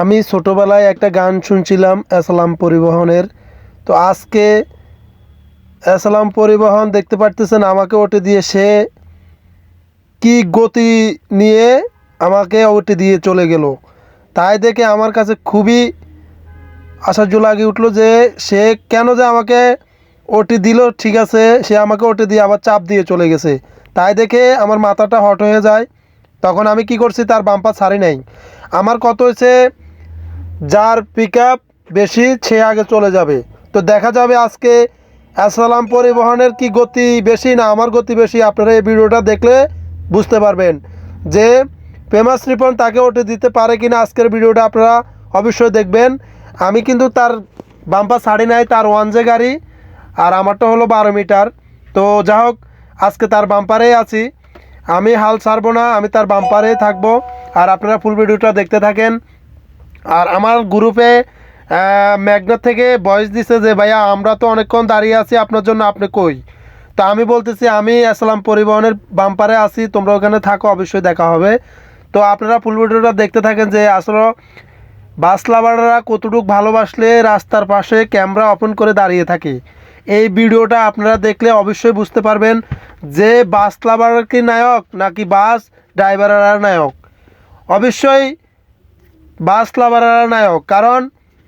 আমি ছোটোবেলায় একটা গান শুনছিলাম এসালাম পরিবহনের। তো আজকে এসালাম পরিবহন দেখতে পারতেছেন, আমাকে ওটে দিয়ে সে কি গতি নিয়ে আমাকে ওটে দিয়ে চলে গেল। তাই দেখে আমার কাছে খুবই আশ্চর্য লাগে উঠল যে সে কেন যে আমাকে ওটি দিল, ঠিক আছে, সে আমাকে ওটি দিয়ে আবার চাপ দিয়ে চলে গেছে। তাই দেখে আমার মাথাটা হট হয়ে যায়। তখন আমি কি করছি, তার বাম্পার ছাড়ি নাই। আমার কত হয়েছে যার পিক বেশি, সে আগে চলে যাবে। তো দেখা যাবে আজকে আসসালাম পরিবহনের কি গতি বেশি না আমার গতি বেশি, আপনারা এই ভিডিওটা দেখলে বুঝতে পারবেন যে ফেমাস রিপন তাকে ওটে দিতে পারে কিনা আজকের ভিডিওটা আপনারা অবশ্যই দেখবেন। আমি কিন্তু তার বাম্পার ছাড়ি নাই, তার ওয়ান জে গাড়ি, আর আমারটা হলো বারো মিটার। তো যা হোক, আজকে তার বাম্পারেই আছি। আমি হাল ছাড়বো না, আমি তার বাম্পারেই থাকব। আর আপনারা ফুল ভিডিওটা দেখতে থাকেন। আর আমার গ্রুপে ম্যাগনার থেকে ভয়েস দিছে যে, ভাইয়া, আমরা তো অনেকক্ষণ দাঁড়িয়ে আছি, আপনার জন্য আপনি কই? তো আমি বলতেছি, আমি আসলাম পরিবহনের বাম্পারে আছি, তোমরা ওখানে থাকো, অবশ্যই দেখা হবে। তো আপনারা ফুল ভিডিওটা দেখতে থাকেন যে, আসলে বাস লাভাররা কতটুকু ভালোবাসলে রাস্তার পাশে ক্যামেরা ওপেন করে দাঁড়িয়ে থাকে। এই ভিডিওটা আপনারা দেখলে অবশ্যই বুঝতে পারবেন যে, বাস লাভার কি নায়ক নাকি বাস ড্রাইভাররা নায়ক। অবশ্যই বাস লাভাররা নায়ক কারণ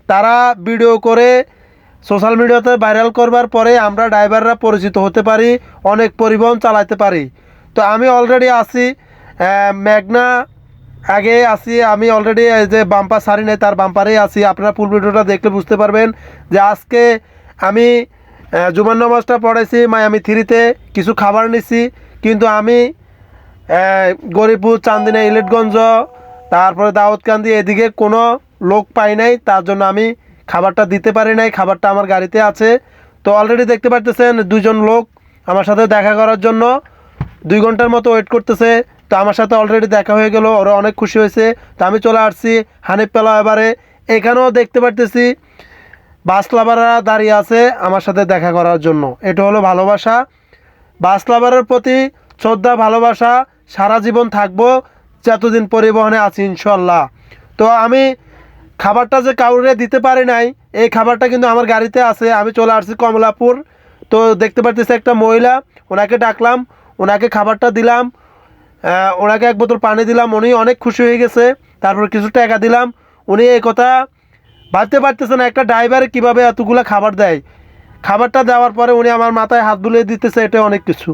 তারা ভিডিও করে সোশ্যাল মিডিয়াতে ভাইরাল করবার পরে আমরা ড্রাইভাররা পরিচিত হতে পারি অনেক পরিবহন চালাতে পারি। তো আমি অলরেডি আছি মেঘনা আগে আছি আমি অলরেডি যে বাম্পার সারি নেই তার বাম্পারেই আছি। আপনারা ফুল ভিডিওটা দেখলে বুঝতে পারবেন যে আজকে আমি জুমার নামাজটা পড়েছি মায়ামি থ্রিতে কিছু খাবার নিছি কিন্তু আমি আহ, গরিপুর চান্দিনা ইলেটগঞ্জ তারপরে দাউদকান্দি এদিকে কোনো লোক পাই নাই, তার জন্য আমি খাবারটা দিতে পারি নাই, খাবারটা আমার গাড়িতে আছে। তো অলরেডি দেখতে পারতেছেন দুজন লোক আমার সাথে দেখা করার জন্য। দুই ঘণ্টার মতো ওয়েট করতেছে। তো আমার সাথে অলরেডি দেখা হয়ে গেল, ওরা অনেক খুশি হয়েছে। তো আমি চলে আসছি হানিফ পেলা এবারে। এখানেও দেখতে পারতেছি বাস লাভাররা দাঁড়িয়ে আছে আমার সাথে দেখা করার জন্য। এটা হলো ভালোবাসা। বাস লাভারের প্রতি শ্রদ্ধা, ভালোবাসা, সারা জীবন থাকব। যতদিন পরিবহনে আছি ইনশাল্লাহ তো আমি খাবারটা যে কাউরে দিতে পারি নাই, এই খাবারটা কিন্তু আমার গাড়িতে আছে, আমি চলে আসছি কমলাপুর। তো দেখতে পারতেছি একটা মহিলা, ওনাকে ডাকলাম, ওনাকে খাবারটা দিলাম ওনাকে এক বোতল পানি দিলাম, উনি অনেক খুশি হয়ে গেছে, তারপর কিছু টাকা দিলাম। উনি এই কথা ভাবতে পারতেছে না, একটা ড্রাইভার কীভাবে এতগুলো খাবার দেয়। খাবারটা দেওয়ার পরে উনি আমার মাথায় হাত বুলিয়ে দিতেছে, এটা অনেক কিছু।